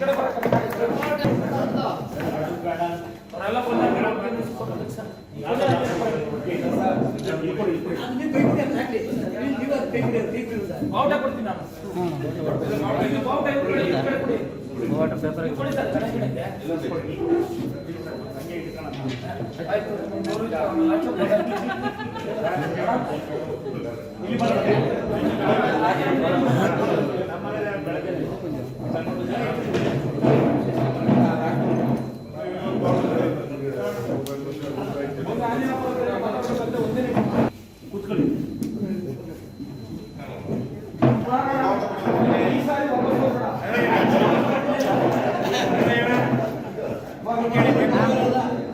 ಇಲ್ಲಿ ಬನ್ನಿ. ಒಂದು ಆಂಜನೇಯ ಪರ್ವತ ಮಾತಾಡ್ಬೇಕಂತ ಒಂದೇ ನಿಮಿಷ. ಕೂತ್ಕೊಳ್ಳಿ ಈ ಸಾರಿ ವಾಪಸ್ ಹೋಗೋಣ.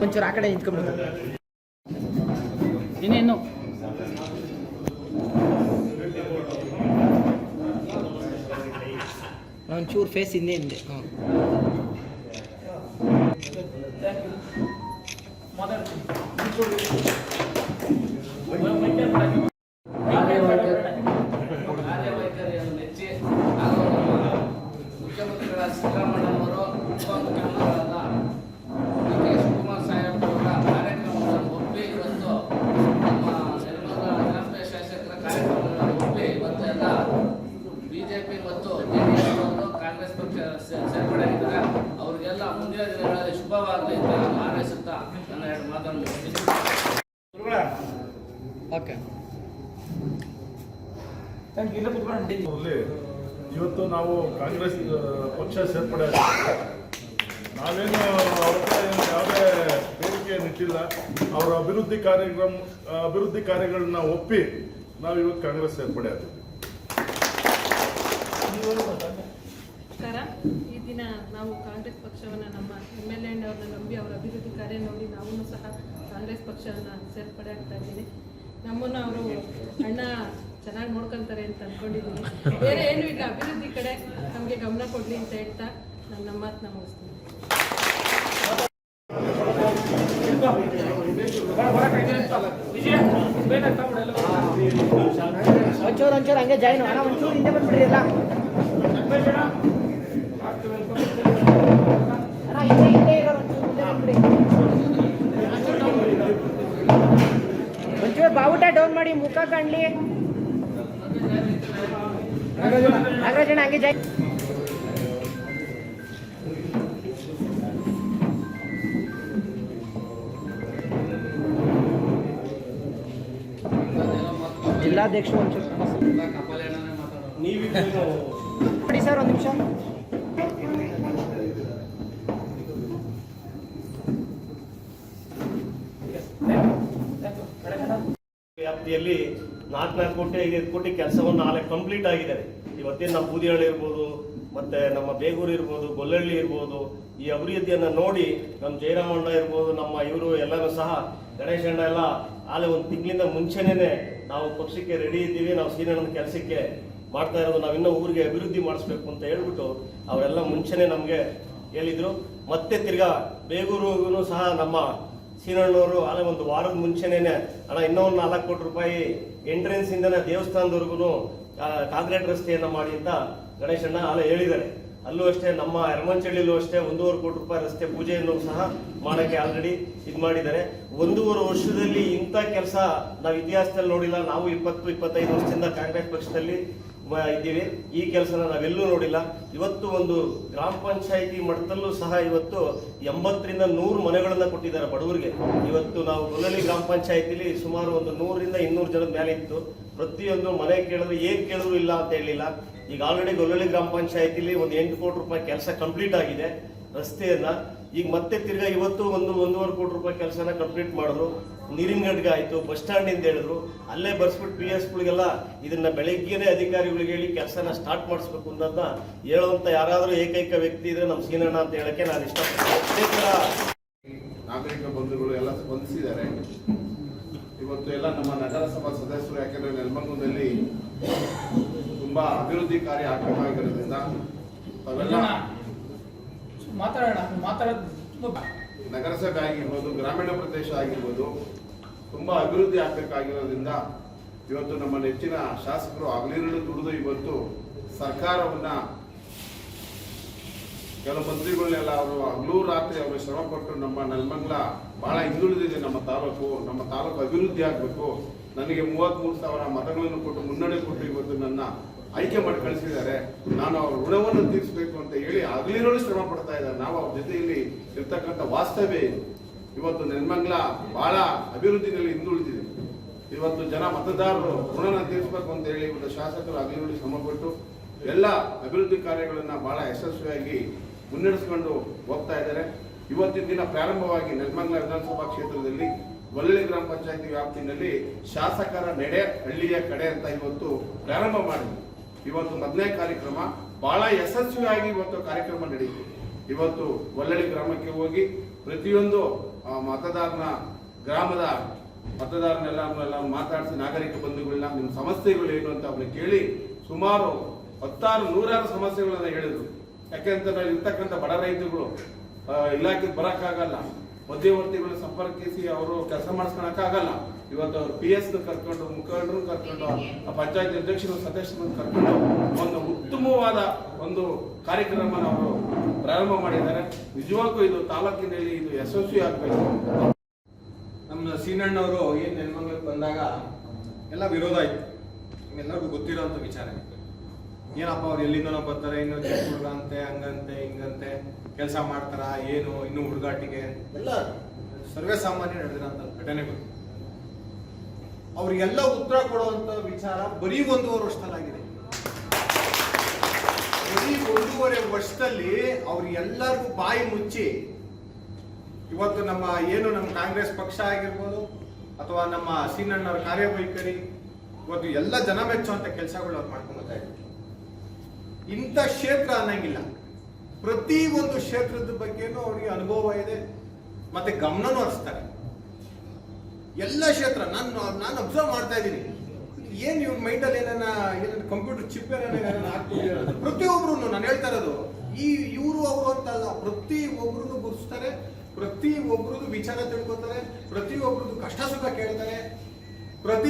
ಒಂಚೂರು ಆ ಕಡೆ ನಿಂತ್ಕೊಂಡ್ಬಿಡ್ತಾರೆ ಇನ್ನೇನು? ಒಂಚೂರು ಫೇಸ್ ಹಿಂದೆ ಹಿಂದೆ ಹ್ಞೂ Thank you. ಮಾತಾಡ್ತೀನಿ. ಕೂತ್ಕೊಳ್ಳಿ. ಮೈಕ್ ಏನ್ ಮಾಡಕ್ಕೆ? ಮೈಕ್ ಏನ್ ಮಾಡಕ್ಕೆ? ಕಾರ್ಯವೈಖರಿಯನ್ನು ಮೆಚ್ಚಿ ಹಾಗೂ ನಮ್ಮ ಮುಖ್ಯಮಂತ್ರಿಗಳ ಸಿದ್ದರಾಮಯ್ಯನವರು ಉಪಮುಖ್ಯಮಂತ್ರಿಗಳಾದ ಡಿ ಕೆ ಶಿವಕುಮಾರ್ ಸಾಹೇಬರವರ ಕಾರ್ಯಕ್ರಮವನ್ನು ಒಪ್ಪಿ ಇವತ್ತು ನಮ್ಮ ನೆಲಮಂಗಲ ಜನಪ್ರಿಯ ಶಾಸಕರ ಕಾರ್ಯಕ್ರಮಗಳನ್ನು ಒಪ್ಪಿ ಇವತ್ತು ಎಲ್ಲ ಬಿಜೆಪಿ ಮತ್ತು ಜೆ ಡಿ ಎಸ್ ಅವರು ಕಾಂಗ್ರೆಸ್ ಪಕ್ಷ ಸೇ- ಸೇರ್ಪಡೆಯಾಗಿದ್ದಾರೆ ಅವರಿಗೆಲ್ಲ ಮುಂದಿನ ದಿನಗಳಲ್ಲಿ ಶುಭವಾಗಲಿ ಅಂತ ನಾನು ಹಾರೈಸುತ್ತಾ ನನ್ನ ಎರಡು ಮಾತನ್ನು ಮುಗಿಸ್ತೀನಿ. Okay Thank you. ಇಲ್ಲ ಕೂತ್ಕೊಳ್ಳೋಣ. ಅಲ್ಲಿ ಇವತ್ತು ನಾವು ಕಾಂಗ್ರೆಸ್ ಪಕ್ಷ ಸೇರ್ಪಡೆ ನಾವೇನು ಅವ್ರ ಏನು ಯಾವುದೇ ಬೇಡಿಕೆ ಇಟ್ಟಿಲ್ಲ ಅವರ ಅಭಿವೃದ್ಧಿ ಕಾರ್ಯಕ್ರಮ ಅಭಿವೃದ್ಧಿ ಕಾರ್ಯಗಳನ್ನ ಒಪ್ಪಿ ನಾವು ಇವತ್ತು ಕಾಂಗ್ರೆಸ್ ಸೇರ್ಪಡೆ ಆಗ್ತೀವಿ ನಮಸ್ಕಾರ. ಈ ದಿನ ನಾವು ಕಾಂಗ್ರೆಸ್ ಪಕ್ಷವನ್ನು ನಮ್ಮ ಎಂ ಎಲ್ ಎ ಅವ್ರನ್ನ ನಂಬಿ ಅವರ ಅಭಿವೃದ್ಧಿ ಕಾರ್ಯ ನೋಡಿ ನಾವೂ ಸಹ ಕಾಂಗ್ರೆಸ್ ಪಕ್ಷವನ್ನು ಸೇರ್ಪಡೆ ಆಗ್ತಾ ಇದ್ದೀನಿ ನಮ್ಮನ್ನು ಅವರು ಅಣ್ಣ ಚೆನ್ನಾಗಿ ನೋಡ್ಕೊಂತಾರೆ ಅಂತ ಅಂದ್ಕೊಂಡಿದ್ದೀನಿ ಬೇರೆ ಏನು ಇಲ್ಲ, ಅಭಿವೃದ್ಧಿ ಕಡೆ ನಮಗೆ ಗಮನ ಕೊಡಲಿ ಅಂತ ಹೇಳ್ತಾ ನಾನು ನಮ್ಮ ಮಾತನ್ನ ಮುಗಿಸ್ತೀನಿ. ಒಂಚೂರು ಒಂಚೂರು ಹಂಗೆ ಜಾಯ್ನ್ ಒಂಚೂರು ಹಿಂದೆ ಎಲ್ಲ. ಬಾವುಟ ಡೌನ್ ಮಾಡಿ ಮುಖ ಕಾಣ್ಲಿ. ನಾಗರಾಜಣ್ಣ ಹಂಗೆ ಜಾಯ್ನ್ ಜಿಲ್ಲಾಧ್ಯಕ್ಷರು ಒಂಚೂರು ಕಪಾಲೇಣನೇ ಮಾತಾಡೋದು ನೋಡಿ ಸರ್ ಒಂದು ನಿಮಿಷ ವ್ಯಾಪ್ತಿಯಲ್ಲಿ ನಾಲ್ಕು ನಾಲ್ಕು ಕೋಟಿ ಐದೈದು ಕೋಟಿ ಕೆಲಸವನ್ನು ನಾಳೆ ಕಂಪ್ಲೀಟ್ ಆಗಿದೆ ಇವತ್ತಿನ ನಮ್ಮ ಬೂದಿಹಳ್ಳಿ ಇರ್ಬೋದು, ಮತ್ತೆ ನಮ್ಮ ಬೇಗೂರು ಇರ್ಬೋದು ಗೊಲ್ಲಹಳ್ಳಿ ಇರ್ಬೋದು, ಈ ಅಭಿವೃದ್ಧಿಯನ್ನು ನೋಡಿ ನಮ್ಮ ಜಯರಾಮಣ್ಣ ಇರ್ಬೋದು, ನಮ್ಮ ಇವರು ಎಲ್ಲರೂ ಸಹ, ಗಣೇಶ ಅಣ್ಣ ಎಲ್ಲ ಆಲೆ ಒಂದು ತಿಂಗಳಿಂದ ಮುಂಚೆನೇ ನಾವು ಪಕ್ಷಕ್ಕೆ ರೆಡಿ ಇದ್ದೀವಿ, ನಾವು ಸೀನಿಯರ್ನ ಕೆಲಸಕ್ಕೆ ಮಾಡ್ತಾ ಇರೋದು, ನಾವು ಇನ್ನೂ ಊರಿಗೆ ಅಭಿವೃದ್ಧಿ ಮಾಡಿಸ್ಬೇಕು ಅಂತ ಹೇಳ್ಬಿಟ್ಟು ಅವರೆಲ್ಲ ಮುಂಚೆನೇ ನಮಗೆ ಹೇಳಿದರು. ಮತ್ತೆ ತಿರ್ಗಾ ಬೇಗೂರಿಗೂ ಸಹ ನಮ್ಮ ಸೀನಣ್ಣವರು ಅಲ್ಲ ಒಂದು ವಾರದ ಮುಂಚೆನೇ ಅಣ್ಣ ಇನ್ನೂ ಒಂದು ನಾಲ್ಕು ಕೋಟಿ ರೂಪಾಯಿ ಎಂಟ್ರೆನ್ಸ್ ಇಂದ ದೇವಸ್ಥಾನದವರೆಗೂ ಕಾಂಕ್ರೀಟ್ ರಸ್ತೆಯನ್ನು ಮಾಡಿ ಅಂತ ಗಣೇಶಣ್ಣ ಅಲ್ಲ ಹೇಳಿದ್ದಾರೆ ಅಲ್ಲೂ ಅಷ್ಟೇ, ನಮ್ಮ ಯರಮಂಚಳ್ಳಿಲೂ ಅಷ್ಟೇ ಒಂದೂವರೆ ಕೋಟಿ ರೂಪಾಯಿ ರಸ್ತೆ ಪೂಜೆಯನ್ನು ಸಹ ಮಾಡೋಕ್ಕೆ ಆಲ್ರೆಡಿ ಇದು ಮಾಡಿದ್ದಾರೆ. ಒಂದೂವರೆ ವರ್ಷದಲ್ಲಿ ಇಂಥ ಕೆಲಸ ನಾವು ಇತಿಹಾಸದಲ್ಲಿ ನೋಡಿಲ್ಲ. ನಾವು ಇಪ್ಪತ್ತು, ಇಪ್ಪತ್ತೈದು ವರ್ಷದಿಂದ ಕಾಂಗ್ರೆಸ್ ಪಕ್ಷದಲ್ಲಿ ಇದ್ದೀವಿ. ಈ ಕೆಲಸನ ನಾವೆಲ್ಲೂ ನೋಡಿಲ್ಲ. ಇವತ್ತು ಒಂದು ಗ್ರಾಮ ಪಂಚಾಯಿತಿ ಮಟ್ಟದಲ್ಲೂ ಸಹ ಇವತ್ತು ಎಂಬತ್ತರಿಂದ ನೂರು ಮನೆಗಳನ್ನು ಕೊಟ್ಟಿದ್ದಾರೆ ಬಡವರಿಗೆ. ಇವತ್ತು ನಾವು ಗೊಲ್ಲಳ್ಳಿ ಗ್ರಾಮ ಪಂಚಾಯಿತಿಲಿ ಸುಮಾರು ಒಂದು ನೂರರಿಂದ ಇನ್ನೂರು ಜನದ ಮೇಲೆ ಇತ್ತು. ಪ್ರತಿಯೊಂದು ಮನೆ ಕೇಳಿದ್ರೆ, ಏನು ಕೇಳಿದ್ರು ಇಲ್ಲ ಅಂತ ಹೇಳಿಲ್ಲ. ಈಗ ಆಲ್ರೆಡಿ ಗೊಲ್ಲಳ್ಳಿ ಗ್ರಾಮ ಪಂಚಾಯಿತಿಲಿ ಒಂದು ಎಂಟು ಕೋಟಿ ರೂಪಾಯಿ ಕೆಲಸ ಕಂಪ್ಲೀಟ್ ಆಗಿದೆ. ರಸ್ತೆಯನ್ನ ಈಗ ಮತ್ತೆ ತಿರ್ಗಾ ಇವತ್ತು ಒಂದು ಒಂದೂವರೆ ಕೋಟಿ ರೂಪಾಯಿ ಕೆಲಸನ ಕಂಪ್ಲೀಟ್ ಮಾಡಿದ್ರು. ನೀರಿನ ಗಡ್ಗೆ ಆಯಿತು, ಬಸ್ ಸ್ಟ್ಯಾಂಡ್ ಇಂದ ಹೇಳಿದ್ರು. ಅಲ್ಲೇ ಬರ್ಸ್ಬಿಟ್ಟು ಪಿ ಎಸ್ ಗಳಿಗೆಲ್ಲ ಇದನ್ನ ಬೆಳಗ್ಗೆನೇ ಅಧಿಕಾರಿಗಳಿಗೆ ಹೇಳಿ ಕೆಲಸನ ಸ್ಟಾರ್ಟ್ ಮಾಡಿಸ್ಬೇಕು ಅಂತ ಹೇಳುವಂಥ ಯಾರಾದರೂ ಏಕೈಕ ವ್ಯಕ್ತಿ ಇದ್ರೆ ನಮ್ಮ ಸೀನಣ್ಣ ಅಂತ ಹೇಳಕ್ಕೆ ನಾನು ಇಷ್ಟಪಡ್ತೀನಿ. ನಾಗರಿಕ ಬಂಧುಗಳು ಎಲ್ಲ ಸ್ಪಂದಿಸಿದ್ದಾರೆ. ಇವತ್ತು ಎಲ್ಲ ನಮ್ಮ ನಗರಸಭಾ ಸದಸ್ಯರು, ಯಾಕೆಂದ್ರೆ ನೆಲಮಂಗಲದಲ್ಲಿ ತುಂಬಾ ಅಭಿವೃದ್ಧಿ ಕಾರ್ಯ ಆಗ್ಬೇಕಾಗಿರೋದ್ರಿಂದ ತಾವೆಲ್ಲ ಮಾತಾಡೋಣ ಮಾತಾಡೋದು ನಗರಸಭೆ ಆಗಿರ್ಬೋದು ಗ್ರಾಮೀಣ ಪ್ರದೇಶ ಆಗಿರ್ಬೋದು, ತುಂಬಾ ಅಭಿವೃದ್ಧಿ ಆಗ್ಬೇಕಾಗಿರೋದ್ರಿಂದ ಇವತ್ತು ನಮ್ಮ ನೆಚ್ಚಿನ ಶಾಸಕರು ಹಗಲಿರುಳು ದುಡಿದು ಇವತ್ತು ಸರ್ಕಾರವನ್ನ ಕೆಲವು ಮಂತ್ರಿಗಳನ್ನೆಲ್ಲ ಅವರು ಹಗಲು ರಾತ್ರಿ ಅವರು ಶ್ರಮ ಪಟ್ಟು ನಮ್ಮ ನೆಲಮಂಗ್ಲ ಬಹಳ ಹಿಂದುಳಿದಿದೆ ನಮ್ಮ ತಾಲೂಕು ನಮ್ಮ ತಾಲೂಕು ಅಭಿವೃದ್ಧಿ ಆಗಬೇಕು. ನನಗೆ ಮೂವತ್ತ್ಮೂರು ಸಾವಿರ ಮತಗಳನ್ನು ಕೊಟ್ಟು ಮುನ್ನಡೆ ಕೊಟ್ಟು ಇವತ್ತು ನನ್ನ ಆಯ್ಕೆ ಮಾಡಿ ಕಳಿಸಿದ್ದಾರೆ. ನಾನು ಅವ್ರ ಋಣವನ್ನು ತೀರಿಸಬೇಕು ಅಂತ ಹೇಳಿ ಹಗಲಿರೋಳು ಶ್ರಮ ಪಡ್ತಾ ಇದ್ದಾರೆ. ನಾವು ಅವ್ರ ಜೊತೆಯಲ್ಲಿ ಇರ್ತಕ್ಕಂಥ ವಾಸ್ತವ್ಯ ಇವತ್ತು ನೆಲಮಂಗಲ ಬಹಳ ಅಭಿವೃದ್ಧಿನಲ್ಲಿ ಹಿಂದುಳಿದಿದೆ. ಇವತ್ತು ಜನ ಮತದಾರರು ಋಣನ ತೀರಿಸಬೇಕು ಅಂತ ಹೇಳಿ ಇವತ್ತು ಶಾಸಕರು ಹಗಲಿರುಳು ಶ್ರಮಪಟ್ಟು ಎಲ್ಲ ಅಭಿವೃದ್ಧಿ ಕಾರ್ಯಗಳನ್ನು ಬಹಳ ಯಶಸ್ವಿಯಾಗಿ ಮುನ್ನಡೆಸ್ಕೊಂಡು ಹೋಗ್ತಾ ಇದ್ದಾರೆ. ಇವತ್ತಿನ ದಿನ ಪ್ರಾರಂಭವಾಗಿ ನೆಲ್ಮಂಗ್ಲ ವಿಧಾನಸಭಾ ಕ್ಷೇತ್ರದಲ್ಲಿ ಗೊಲ್ಲಳ್ಳಿ ಗ್ರಾಮ ಪಂಚಾಯತಿ ವ್ಯಾಪ್ತಿನಲ್ಲಿ ಶಾಸಕರ ನಡೆ ಹಳ್ಳಿಯ ಕಡೆ ಅಂತ ಇವತ್ತು ಪ್ರಾರಂಭ ಮಾಡಿದ್ವಿ ಇವತ್ತು ಮೊದಲನೇ ಕಾರ್ಯಕ್ರಮ ಬಹಳ ಯಶಸ್ವಿಯಾಗಿ ಇವತ್ತು ಕಾರ್ಯಕ್ರಮ ನಡೆಯಿತು ಇವತ್ತು ಗೊಲ್ಲಳ್ಳಿ ಗ್ರಾಮಕ್ಕೆ ಹೋಗಿ ಪ್ರತಿಯೊಂದು ಮತದಾರನ, ಗ್ರಾಮದ ಮತದಾರನೆಲ್ಲ ಮಾತಾಡಿಸಿ ನಾಗರಿಕ ಬಂಧುಗಳನ್ನ ನಿಮ್ಮ ಸಮಸ್ಯೆಗಳು ಏನು ಅಂತ ಅವ್ರನ್ನ ಕೇಳಿ ಸುಮಾರು ಹತ್ತಾರು, ನೂರಾರು ಸಮಸ್ಯೆಗಳನ್ನ ಹೇಳಿದ್ರು. ಯಾಕೆಂತಂದ್ರೆ ಇರ್ತಕ್ಕಂಥ ಬಡ ರೈತರುಗಳು ಇಲಾಖೆಗೆ ಬರಕ್ಕಾಗಲ್ಲ. ಮಧ್ಯವರ್ತಿಗಳು ಸಂಪರ್ಕಿಸಿ ಅವರು ಕೆಲಸ ಮಾಡಿಸ್ಕೊಳಕ್ಕಾಗಲ್ಲ ಇವತ್ತು ಅವ್ರು ಪಿ ಎಸ್ ಕರ್ಕೊಂಡು ಮುಖಂಡರು ಕರ್ಕೊಂಡು, ಆ ಪಂಚಾಯತ್ ಅಧ್ಯಕ್ಷರು ಸದಸ್ಯರನ್ನು ಕರ್ಕೊಂಡು ಒಂದು ಉತ್ತಮವಾದ ಒಂದು ಕಾರ್ಯಕ್ರಮ ಅವರು ಪ್ರಾರಂಭ ಮಾಡಿದ್ದಾರೆ. ನಿಜವಾಗೂ ಇದು ತಾಲೂಕಿನಲ್ಲಿ ಇದು ಯಶಸ್ವಿ ಆಗಬೇಕು. ನಮ್ಮ ಸೀನಣ್ಣವರು ಏನ್ ನೆಲಮಂಗಲಕ್ಕೆ ಬಂದಾಗ ಎಲ್ಲ ವಿರೋಧ ಆಯ್ತು. ನಿಮ್ಗೆಲ್ಲರಿಗೂ ಗೊತ್ತಿರೋಂಥ ವಿಚಾರ ಏನಪ್ಪ ಅವ್ರು ಎಲ್ಲಿಂದನೋ ಬರ್ತಾರೆ ಇನ್ನು ಚಿಕ್ಕ ಹುಡುಗ ಅಂತೆ ಹಂಗಂತೆ ಹಿಂಗಂತೆ ಕೆಲಸ ಮಾಡ್ತಾರ ಏನು ಇನ್ನು ಹುಡುಗಾಟಿಗೆ? ಎಲ್ಲ ಸರ್ವೇ ಸಾಮಾನ್ಯ ನಡೆದಿರೋಂಥ ಘಟನೆಗಳು ಅವ್ರಿಗೆಲ್ಲ ಉತ್ತರ ಕೊಡುವಂತ ವಿಚಾರ ಬರೀ ಒಂದೂವರೆ ವರ್ಷದಲ್ಲಾಗಿದೆ. ಬರೀ ಒಂದೂವರೆ ವರ್ಷದಲ್ಲಿ ಅವ್ರಿಗೆಲ್ಲರಿಗೂ ಬಾಯಿ ಮುಚ್ಚಿ ಇವತ್ತು ನಮ್ಮ ಏನು ನಮ್ಮ ಕಾಂಗ್ರೆಸ್ ಪಕ್ಷ ಆಗಿರ್ಬೋದು ಅಥವಾ ನಮ್ಮ ಸೀನಣ್ಣವ್ರ ಕಾರ್ಯವೈಖರಿ ಇವತ್ತು ಎಲ್ಲ ಜನ ಮೆಚ್ಚುವಂತ ಕೆಲಸಗಳು ಅವ್ರು ಮಾಡ್ಕೊಂಡು ಬರ್ತಾ ಇದ್ದಾರೆ ಇಂಥ ಕ್ಷೇತ್ರ ಅನ್ನಂಗಿಲ್ಲ. ಪ್ರತಿ ಒಂದು ಕ್ಷೇತ್ರದ ಬಗ್ಗೆನೂ ಅವರಿಗೆ ಅನುಭವ ಇದೆ, ಮತ್ತೆ ಗಮನನೂ ಹರಿಸ್ತಾರೆ. ಎಲ್ಲ ಕ್ಷೇತ್ರ, ನಾನು ನಾನು ಅಬ್ಸರ್ವ್ ಮಾಡ್ತಾ ಇದ್ದೀನಿ. ಏನ್ ಇವ್ರ ಮೈಂಡಲ್ಲಿ ಏನನ್ನ ಏನಾದ್ರು ಕಂಪ್ಯೂಟರ್ ಚಿಪ್ ಏನಾನ ಪ್ರತಿಯೊಬ್ರು ನಾನು ಹೇಳ್ತಾ ಇರೋದು, ಈ ಇವರು ಅವರು ಅಂತಲ್ಲ, ಪ್ರತಿ ಒಬ್ರು ಗುರುಸ್ತಾರೆ ಪ್ರತಿ ಒಬ್ರದ್ದು ವಿಚಾರ ತಿಳ್ಕೊತಾರೆ, ಪ್ರತಿ ಒಬ್ರದ್ದು ಕಷ್ಟ ಸುಖ ಕೇಳ್ತಾರೆ, ಪ್ರತಿ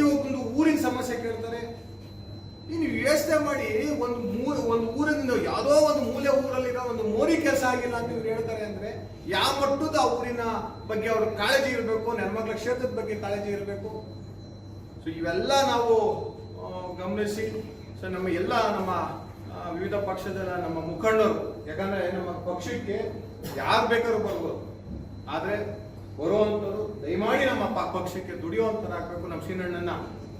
ಊರಿನ ಸಮಸ್ಯೆ ಕೇಳ್ತಾರೆ ನೀನು ಯೋಚನೆ ಮಾಡಿ ಒಂದು ಮೂರು ಒಂದು ಊರಿನಿಂದ ಯಾವುದೋ ಒಂದು ಮೂಲೆ ಊರಲ್ಲಿರೋ ಒಂದು ಮೋರಿ ಕೆಲಸ ಆಗಿಲ್ಲ ಅಂತ ಇವ್ರು ಹೇಳ್ತಾರೆ ಅಂದ್ರೆ, ಯಾವ ಮಟ್ಟದ ಆ ಊರಿನ ಬಗ್ಗೆ ಅವ್ರ ಕಾಳಜಿ ಇರಬೇಕು ನೆನ್ಮಕ್ಳ ಕ್ಷೇತ್ರದ ಬಗ್ಗೆ ಕಾಳಜಿ ಇರಬೇಕು? ಸೊ ಇವೆಲ್ಲ ನಾವು ಗಮನಿಸಿ. ಸೊ ನಮ್ಮ ಎಲ್ಲ ನಮ್ಮ ವಿವಿಧ ಪಕ್ಷದ ನಮ್ಮ ಮುಖಂಡರು, ಯಾಕಂದ್ರೆ ನಮ್ಮ ಪಕ್ಷಕ್ಕೆ ಯಾರು ಬೇಕಾದ್ರೂ ಬರ್ಬೋದು. ಆದ್ರೆ ಬರುವಂತರು ದಯಮಾಡಿ ನಮ್ಮ ಪಕ್ಷಕ್ಕೆ ಪಕ್ಷಕ್ಕೆ ದುಡಿಯುವಂತರಾಗಬೇಕು ನಮ್ಮ ಶ್ರೀನಣ್ಣನ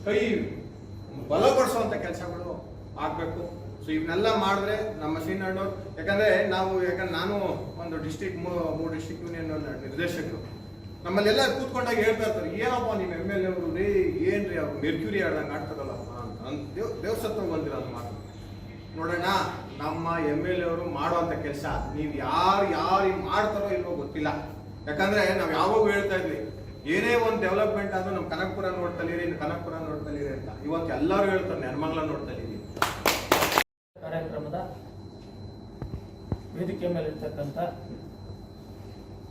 ಕೈ ಬಲಪಡಿಸುವಂತ ಕೆಲಸಗಳು ಆಗಬೇಕು. ಸೊ ಇವನ್ನೆಲ್ಲ ಮಾಡಿದ್ರೆ ನಮ್ಮ ಶ್ರೀನಣ್ಣವ್ರು ಯಾಕಂದ್ರೆ ನಾವು, ಯಾಕಂದ್ರೆ ನಾನು ಒಂದು ಡಿಸ್ಟಿಕ್ ಮೂರು ಡಿಸ್ಟಿಕ್ ಯೂನಿಯನ್ ನಿರ್ದೇಶಕರು. ನಮ್ಮಲ್ಲೆಲ್ಲ ಕೂತ್ಕೊಂಡಾಗ ಹೇಳ್ತಾ ಇರ್ತಾರೆ, ಏನಪ್ಪ ನಿಮ್ಮ ಎಂ ಎಲ್ ಎವರು ರೀ, ಏನ್ರಿ ಅವ್ರು? ಮೆರ್ಕ್ಯೂರಿ ಆಡ್ದಂಗೆ ಆಡ್ತಾರಲ್ಲ ಅಂತ. ದೇವ್ ದೇವಸತ್ವ ಬಂದಿರೋದು ಮಾತು. ನೋಡೋಣ ನಮ್ಮ ಎಂ ಎಲ್ ಎವರು ಮಾಡುವಂಥ ಕೆಲಸ, ನೀವು ಯಾರು ಯಾರು ಮಾಡ್ತಾರೋ ಇಲ್ವೋ ಗೊತ್ತಿಲ್ಲ. ಯಾಕಂದ್ರೆ ನಾವು ಯಾವಾಗ ಹೇಳ್ತಾ ಇದ್ವಿ ಏನೇ ಒಂದು ಡೆವಲಪ್ಮೆಂಟ್ ಆದ್ರೂ ನಮ್ಮ ಕನಕಪುರ ನೋಡ್ತಲೀರಿ ಕನಕಪುರ ನೋಡ್ತಲೀರಿ ಅಂತ. ಇವತ್ತು ಎಲ್ಲರೂ ಹೇಳ್ತಾರೆ ನರ್ಮಂಗಲ ನೋಡ್ತಲೀರಿ ಕಾರ್ಯಕ್ರಮದ ವೇದಿಕೆ ಮೇಲಿರ್ತಕ್ಕಂಥ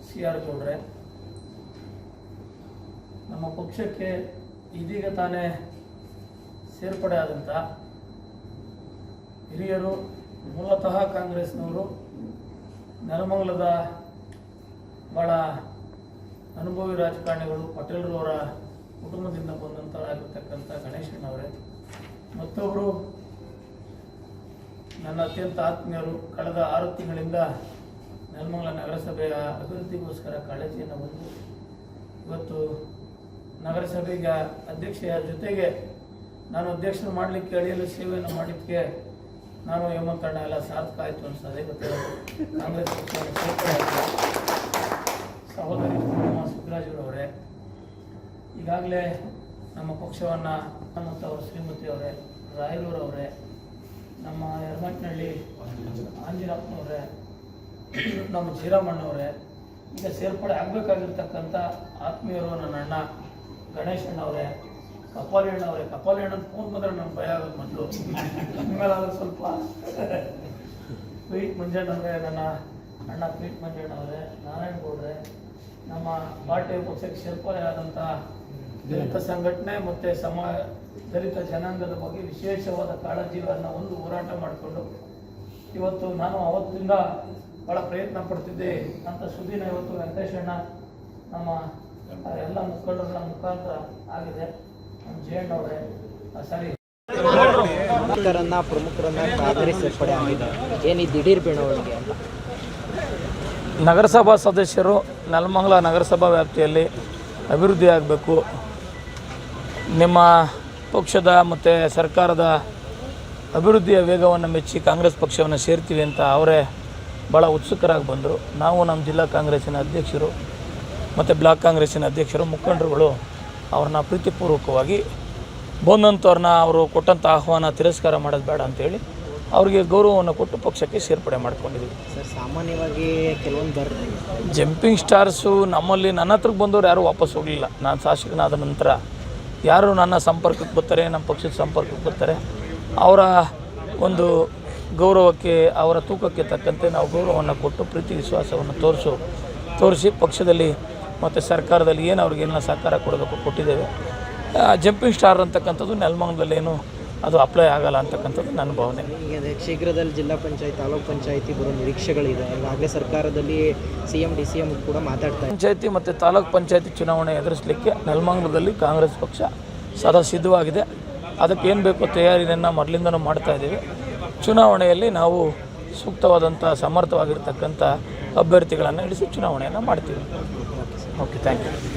ಸಿ ಆರ್ ಗೌಡ್ರೆ, ನಮ್ಮ ಪಕ್ಷಕ್ಕೆ ಇದೀಗ ತಾನೇ ಸೇರ್ಪಡೆ ಆದಂಥ ಹಿರಿಯರು, ಮೂಲತಃ ಕಾಂಗ್ರೆಸ್ನವರು, ನೆಲಮಂಗಲದ ಭಾಳ ಅನುಭವಿ ರಾಜಕಾರಣಿಗಳು ಪಟೇಲ್ರವರ ಕುಟುಂಬದಿಂದ ಬಂದಂಥವರಾಗಿರ್ತಕ್ಕಂಥ ಗಣೇಶಣ್ಣವರೇ ಮತ್ತೊಬ್ಬರು ನನ್ನ ಅತ್ಯಂತ ಆತ್ಮೀಯರು, ಕಳೆದ ಆರು ತಿಂಗಳಿಂದ ನೆಲಮಂಗಲ ನಗರಸಭೆಯ ಅಭಿವೃದ್ಧಿಗೋಸ್ಕರ ಕಾಳಜಿಯನ್ನು ಹೊಂದಿ, ಇವತ್ತು ನಗರಸಭೆಗೆ ಅಧ್ಯಕ್ಷೆಯ ಜೊತೆಗೆ ನಾನು ಅಧ್ಯಕ್ಷರು ಮಾಡಲಿಕ್ಕೆ ಅಡಿಯಲ್ಲಿ ಸೇವೆಯನ್ನು ಮಾಡಿದ್ದಕ್ಕೆ ನಾನು ಹೇಮಂತಣ್ಣ ಎಲ್ಲ ಸಾರ್ಥಕ ಆಯಿತು ಅನಿಸ್ತದೆ ಇವತ್ತು ಕಾಂಗ್ರೆಸ್ ಸಹೋದರಿ. ಸಿದ್ದರಾಜುರವರೇ ಈಗಾಗಲೇ ನಮ್ಮ ಪಕ್ಷವನ್ನು ಅವರು ಶ್ರೀಮತಿ ಅವರೇ ರಾಯರೂರವರೇ ನಮ್ಮ ಯರಮಟ್ನಹಳ್ಳಿ ಆಂಜಿನಪ್ಪನವರೇ ನಮ್ಮ ಜೀರಮ್ಮಣ್ಣವರೇ ಈಗ ಸೇರ್ಪಡೆ ಆಗಬೇಕಾಗಿರ್ತಕ್ಕಂಥ ಆತ್ಮೀಯರು ನನ್ನ ಅಣ್ಣ ಗಣೇಶಣ್ಣವರೇ ಕಪಾಲಿ ಅಣ್ಣವರೇ ಕಪಾಲಿ ಅಣ್ಣನ ಫೋನ್ ಬಂದ್ರೆ ನಂಗೆ ಭಯ ಆಗೋದು ಮೊದಲು. ಆಮೇಲೆ ಸ್ವಲ್ಪ ಮುಂಜಾನೆ ಅಂದರೆ ನನ್ನ ಅಣ್ಣ ಪೀಟ್ ಮಂಜಣ್ಣವರೇ ನಾರಾಯಣ ಗೌಡ್ರೆ ನಮ್ಮ ಪಾರ್ಟಿ ಪಕ್ಷಕ್ಕೆ ಸೇರ್ಪಡೆ ಆದಂತಹ ದಲಿತ ಸಂಘಟನೆ ಮತ್ತು ಸಮ ದಲಿತ ಜನಾಂಗದ ಬಗ್ಗೆ ವಿಶೇಷವಾದ ಕಾಳಜಿಗಳನ್ನು ಒಂದು ಹೋರಾಟ ಮಾಡಿಕೊಂಡು ಇವತ್ತು ನಾನು ಅವತ್ತಿಂದ ಭಾಳ ಪ್ರಯತ್ನ ಪಡ್ತಿದ್ದೆ. ಅಂತ ಸುದ್ದಿನ ಇವತ್ತು ವೆಂಕಟೇಶಣ್ಣ ನಮ್ಮ ಎಲ್ಲ ಮುಖಂಡರ ಮುಖಾಂತರ ಆಗಿದೆ. ನಮ್ಮ ಜಯಣ್ಣವ್ರೆ ಸರಿ. ಪ್ರಮುಖರನ್ನ ಪ್ರಮುಖರನ್ನ ಕಾಂಗ್ರೆಸ್ ಸೇರ್ಪಡೆ ಆಗಿದೆ. ಏನು ಈ ದಿಢೀರ್ ಬೆಳವಣಿಗೆ ಅಂತ. ನಗರಸಭಾ ಸದಸ್ಯರು ನೆಲಮಂಗಲ ನಗರಸಭಾ ವ್ಯಾಪ್ತಿಯಲ್ಲಿ ಅಭಿವೃದ್ಧಿ ಆಗಬೇಕು. ನಿಮ್ಮ ಪಕ್ಷದ ಮತ್ತು ಸರ್ಕಾರದ ಅಭಿವೃದ್ಧಿಯ ವೇಗವನ್ನು ಮೆಚ್ಚಿ ಕಾಂಗ್ರೆಸ್ ಪಕ್ಷವನ್ನು ಸೇರ್ತೀವಿ ಅಂತ ಅವರೇ ಭಾಳ ಉತ್ಸುಕರಾಗಿ ಬಂದರು. ನಾವು ನಮ್ಮ ಜಿಲ್ಲಾ ಕಾಂಗ್ರೆಸ್ಸಿನ ಅಧ್ಯಕ್ಷರು ಮತ್ತು ಬ್ಲಾಕ್ ಕಾಂಗ್ರೆಸ್ಸಿನ ಅಧ್ಯಕ್ಷರು ಮುಖಂಡರುಗಳು ಅವ್ರನ್ನ ಪ್ರೀತಿಪೂರ್ವಕವಾಗಿ ಬಂದಂಥವ್ರನ್ನ ಅವರು ಕೊಟ್ಟಂಥ ಆಹ್ವಾನ ತಿರಸ್ಕಾರ ಮಾಡೋದು ಬೇಡ ಅಂತೇಳಿ ಅವರಿಗೆ ಗೌರವವನ್ನು ಕೊಟ್ಟು ಪಕ್ಷಕ್ಕೆ ಸೇರ್ಪಡೆ ಮಾಡ್ಕೊಂಡಿದ್ದೀವಿ. ಸರ್ ಸಾಮಾನ್ಯವಾಗಿ ಕೆಲವೊಂದು ಬರ್ ಜಂಪಿಂಗ್ ಸ್ಟಾರ್ಸು ನಮ್ಮಲ್ಲಿ ನನ್ನ ಹತ್ರಕ್ಕೆ ಬಂದವರು ಯಾರೂ ವಾಪಸ್ ಹೋಗಲಿಲ್ಲ. ನಾನು ಶಾಸಕನಾದ ನಂತರ ಯಾರು ನನ್ನ ಸಂಪರ್ಕಕ್ಕೆ ಬರ್ತಾರೆ ನಮ್ಮ ಪಕ್ಷದ ಸಂಪರ್ಕಕ್ಕೆ ಬರ್ತಾರೆ ಅವರ ಒಂದು ಗೌರವಕ್ಕೆ ಅವರ ತೂಕಕ್ಕೆ ತಕ್ಕಂತೆ ನಾವು ಗೌರವವನ್ನು ಕೊಟ್ಟು ಪ್ರೀತಿ ವಿಶ್ವಾಸವನ್ನು ತೋರಿಸು ತೋರಿಸಿ ಪಕ್ಷದಲ್ಲಿ ಮತ್ತು ಸರ್ಕಾರದಲ್ಲಿ ಏನು ಅವ್ರಿಗೇನೆಲ್ಲ ಸಹಕಾರ ಕೊಡಬೇಕು ಕೊಟ್ಟಿದ್ದೇವೆ. ಜಂಪಿಂಗ್ ಸ್ಟಾರ್ ಅಂತಕ್ಕಂಥದ್ದು ನೆಲಮಂಗಲದಲ್ಲೇನು ಅದು ಅಪ್ಲೈ ಆಗಲ್ಲ ಅಂತಕ್ಕಂಥದ್ದು ನನ್ನ ಭಾವನೆ. ಈಗ ಶೀಘ್ರದಲ್ಲಿ ಜಿಲ್ಲಾ ಪಂಚಾಯತ್ ತಾಲೂಕು ಪಂಚಾಯತಿ ಬರೋ ನಿರೀಕ್ಷೆಗಳಿದೆ ಆಗಲೇ ಸರ್ಕಾರದಲ್ಲಿ C M D C M ಕೂಡ ಮಾತಾಡ್ತಾ ಇದ್ದಾರೆ. ಪಂಚಾಯತಿ ಮತ್ತು ತಾಲೂಕು ಪಂಚಾಯತಿ ಚುನಾವಣೆ ಎದುರಿಸಲಿಕ್ಕೆ ನೆಲಮಂಗಲದಲ್ಲಿ ಕಾಂಗ್ರೆಸ್ ಪಕ್ಷ ಸದಾ ಸಿದ್ಧವಾಗಿದೆ. ಅದಕ್ಕೇನು ಏನು ಬೇಕೋ ತಯಾರಿಯನ್ನು ಮೊದಲಿಂದನೂ ಮಾಡ್ತಾ ಇದ್ದೀವಿ. ಚುನಾವಣೆಯಲ್ಲಿ ನಾವು ಸೂಕ್ತವಾದಂಥ ಸಮರ್ಥವಾಗಿರ್ತಕ್ಕಂಥ ಅಭ್ಯರ್ಥಿಗಳನ್ನು ಇಳಿಸಿ ಚುನಾವಣೆಯನ್ನು ಮಾಡ್ತೀವಿ. Okay thank you